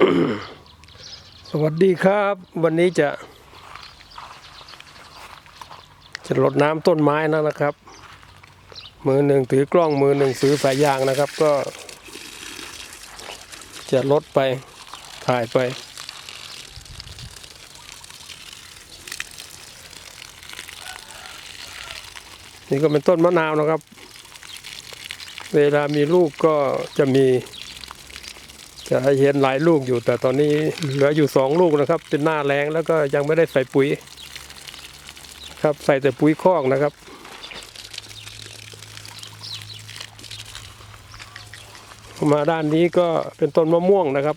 สวัสดีครับ วันนี้จะ จะรดน้ำต้นไม้นะนะครับ มือหนึ่งถือกล้องมือหนึ่งถือสายยางนะครับ ก็ จะลดไปถ่ายไปนี่ก็เป็นต้นมะนาวนะครับ เวลามีลูกก็จะมี จะเห็นหลายลูกอยู่ แต่ตอนนี้เหลืออยู่สองลูกนะครับ เป็นหน้าแรงแล้วก็ยังไม่ได้ใส่ปุ๋ย ครับใส่แต่ปุ๋ยคอกนะครับมาด้านนี้ก็เป็นต้นมะม่วงนะครับ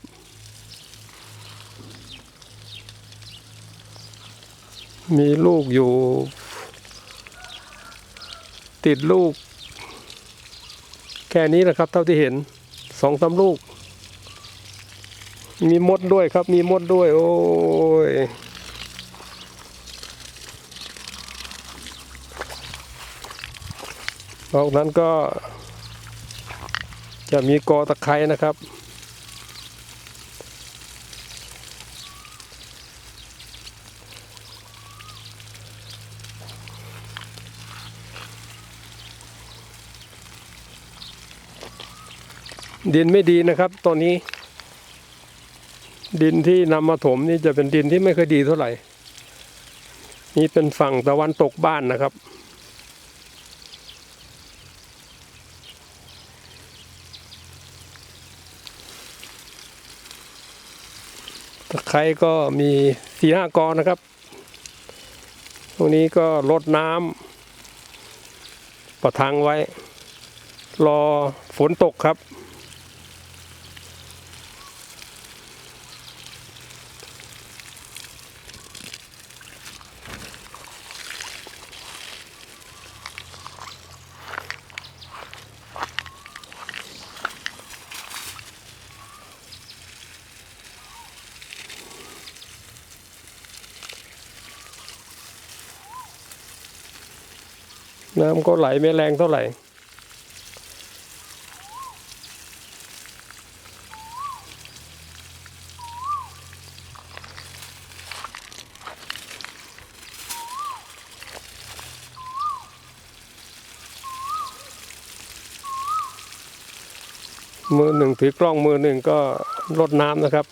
มีลูกอยู่ ติดลูก แค่นี้นะครับ เท่าที่เห็นสองสามลูก มีมดด้วยครับ มีมดด้วย โอ้ยนอกนั้นก็จะมีกอตะไคร้นะครับ ดินไม่ดีนะครับตอนนี้ ดินที่นำมาถมนี่จะเป็นดินที่ไม่เคยดีเท่าไหร่ นี่เป็นฝั่งตะวันตกบ้านนะครับ ตะไคร้ก็มีสี่ห้ากอนะครับ ตรงนี้ก็ลดน้ำประทังไว้ รอฝนตกครับ น้ำก็ไหลไม่แรงเท่าไหร่ มือหนึ่งถือกล้องมือหนึ่งก็ลดน้ำนะครับ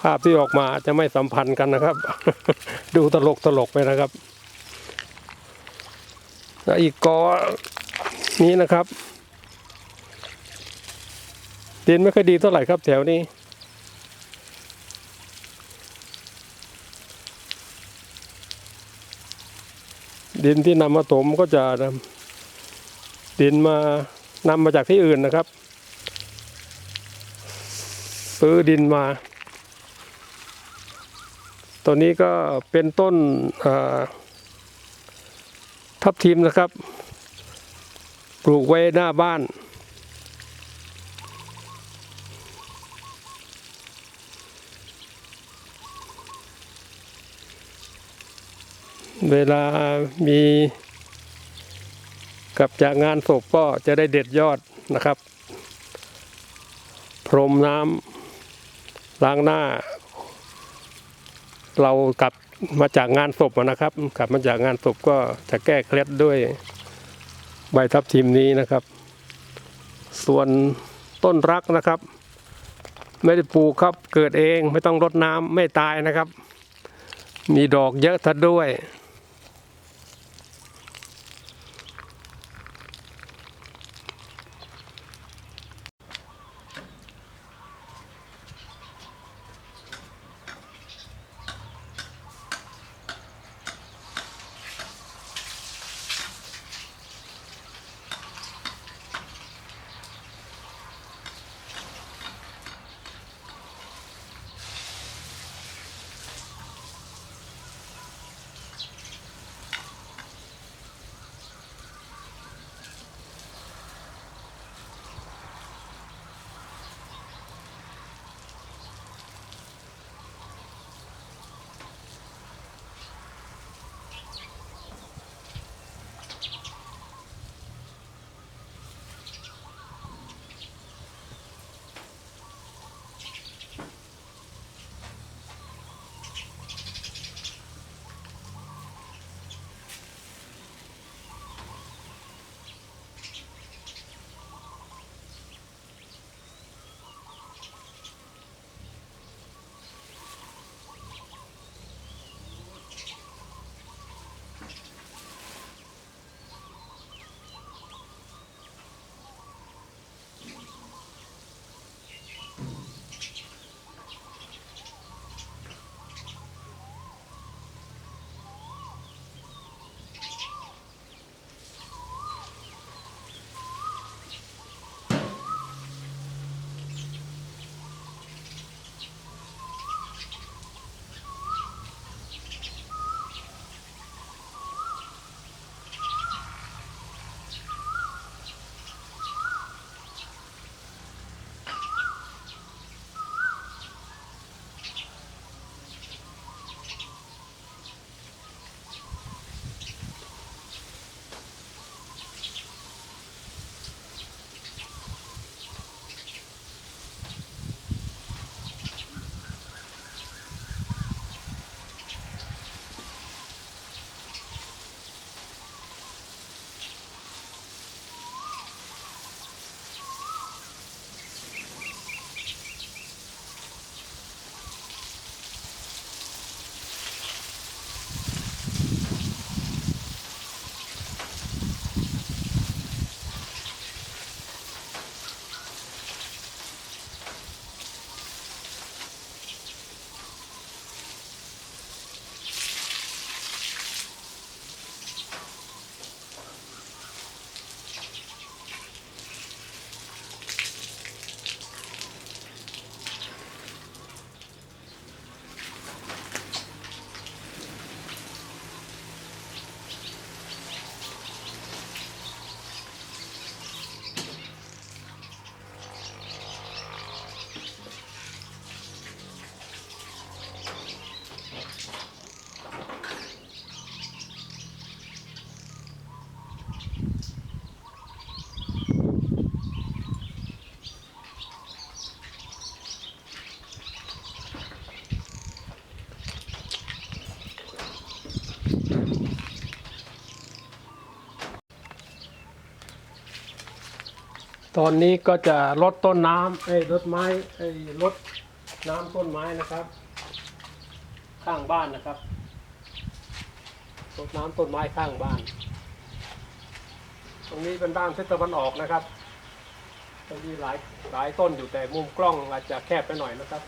ภาพที่ออกมาจะไม่สัมพันธ์กันนะครับ ดูตลกตลกไปนะครับ แล้วอีกกอนี้นะครับดินไม่ค่อยดีเท่าไหร่ครับแถวนี้ ดินที่นำมาถมก็จะดินมานำมาจากที่อื่นนะครับ ซื้อดินมา ตัวนี้ก็เป็นต้นอ่า ทับทิมนะครับ ปลูกไว้หน้าบ้าน เวลามีกลับจากงานศพก็จะได้เด็ดยอดนะครับ พรมน้ำล้างหน้า เรากลับ มาจากงานศพนะครับ กลับมาจากงานศพก็จะแก้เคล็ดด้วยใบทับทิมนี้นะครับ ส่วนต้นรักนะครับ ไม่ได้ปลูกครับเกิดเองไม่ต้องรดน้ำไม่ตายนะครับ มีดอกเยอะทัดด้วย ตอนนี้ก็จะลดต้นน้ำไอ้ลดไม้ไอ้ลดน้ำต้นไม้นะครับ ข้างบ้านนะครับลดน้ำต้นไม้ข้างบ้าน ตรงนี้เป็นด้านทิศตะวันออกนะครับตรงนี้หลายหลายต้นอยู่แต่มุมกล้องอาจจะแคบไปหน่อยนะครับ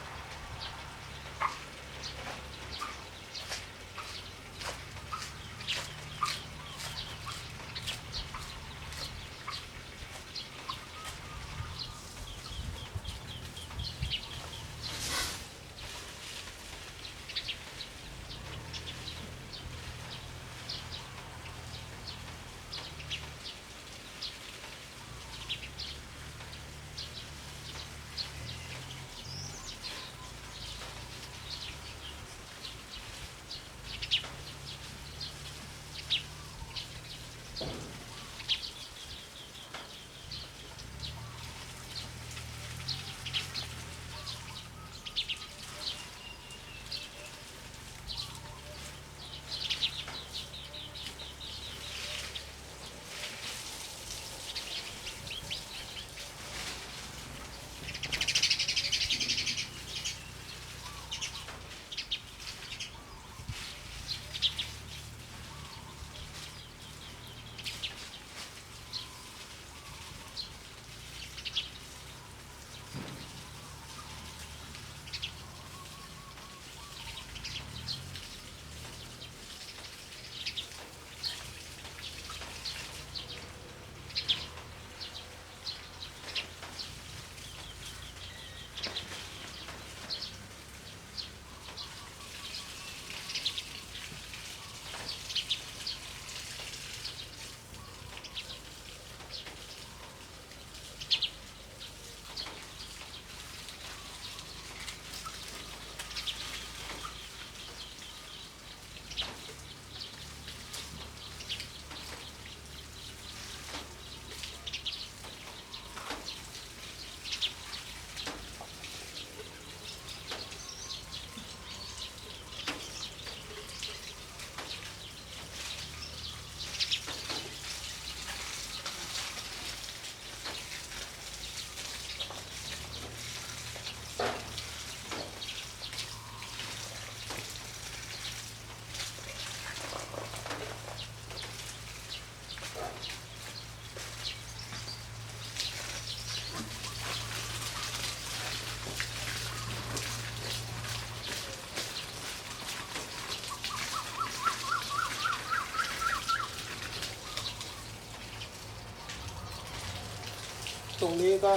รงนี้ก็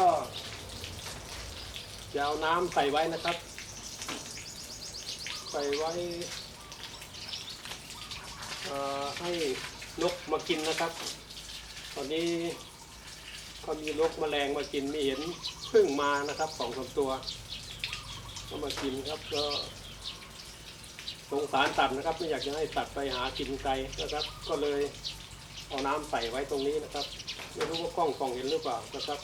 จะเอาน้ำใส่ไว้นะครับ ใส่ไว้ให้นกมากินนะครับ ตอนนี้ก็มีนกแมลงมากินไม่เห็นพิ่งมานะครับสองสามตัวก็มากินครับก็สงสารสัตว์นะครับ ไม่อยากจะให้สัตว์ไปหากินไกลนะครับ ก็เลยเอาน้ำใส่ไว้ตรงนี้นะครับ ไม่รู้ว่ากล้องส่องเห็นหรือเปล่านะครับ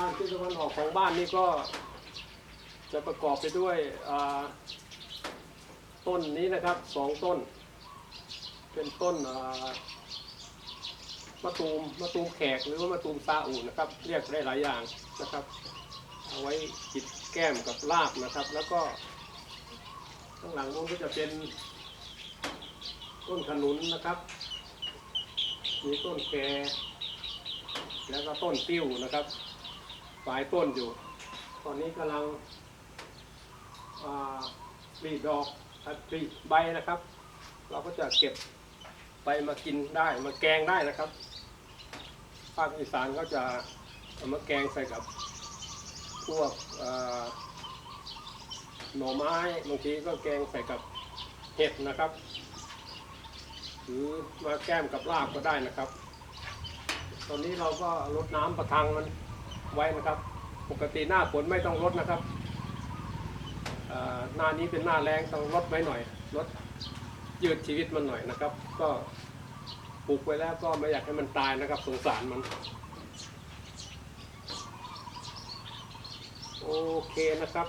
ด้านที่ตะวันออกของบ้านนี่ก็จะประกอบไปด้วยต้นนี้นะครับสองต้น เป็นต้นมะตูมมะตูมแขกหรือว่ามะตูมซาอูนะครับ เรียกได้หลายอย่างนะครับ เอาไว้จิดแก้มกับลาบนะครับ แล้วก็ข้างหลังนู้นก็จะเป็นต้นขนุนนะครับ มีต้นแคแล้วก็ต้นติ้วนะครับ ปลายต้นอยู่ ตอนนี้กำลังปลีดอกปลีใบนะครับ เราก็จะเก็บใบมากินได้มาแกงได้นะครับภาคอีสานก็จะเอามาแกงใส่กับพวกหน่อไม้บางทีก็แกงใส่กับเห็ดนะครับ หรือมาแก้มกับลาบก็ได้นะครับ ตอนนี้เราก็ลดน้ำประทังมัน ไว้นะครับ ปกติหน้าฝนไม่ต้องลดนะครับหน้านี้เป็นหน้าแรงต้องลดไว้หน่อยลดยืดชีวิตมันหน่อยนะครับ ก็ปลูกไว้แล้วก็ไม่อยากให้มันตายนะครับ สงสารมัน โอเคนะครับ